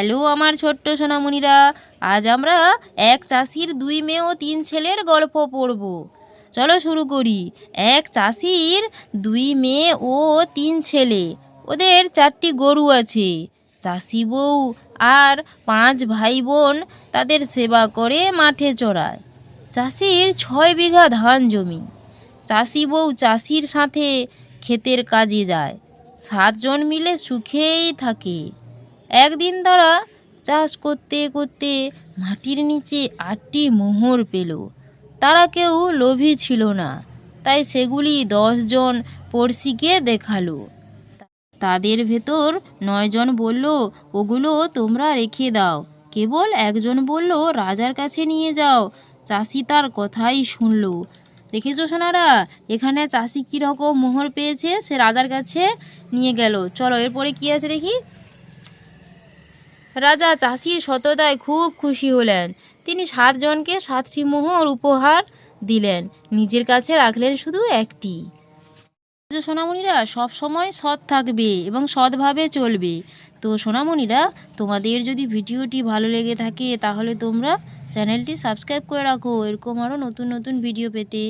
Hello আমার ছোট্ট সোনামণিরা, আজ আমরা এক চাষির দুই মেয়ে ও তিন ছেলের গল্প পড়ব। চলো শুরু করি। এক চাষির দুই মেয়ে ও তিন ছেলে, ওদের চারটি গরু আছে। চাষি বউ আর পাঁচ ভাই বোন তাদের সেবা করে মাঠে চড়ায়। চাষির ছয় বিঘা ধান জমি। চাষি বউ চাষির সাথে ক্ষেতের কাজে যায়। সাতজন মিলে সুখেই থাকে। একদিন তারা চাষ করতে করতে মাটির নিচে আটটি মোহর পেল। তারা কেউ লোভী ছিল না, তাই সেগুলি দশজন পড়শিকে দেখাল। তাদের ভেতর নয়জন বলল, ওগুলো তোমরা রেখে দাও। কেবল একজন বলল, রাজার কাছে নিয়ে যাও। চাষি তার কথাই শুনলো। দেখেছ সোনারা, এখানে চাষি কীরকম মোহর পেয়েছে? সে রাজার কাছে নিয়ে গেল। চলো, এরপরে কি আছে দেখি? রাজা চাষির সততায় খুব খুশি হলেন। তিনি সাতজনকে সাতটি মোহর উপহার দিলেন। নিজের কাছে রাখলেন শুধু একটি। সোনামণিরা সব সময় সৎ থাকবে এবং সৎভাবে চলবে। তো সোনামণিরা, তোমাদের যদি ভিডিওটি ভালো লেগে থাকে, তাহলে তোমরা চ্যানেলটি সাবস্ক্রাইব করে রাখো। এরকম আরও নতুন নতুন ভিডিও পেতে।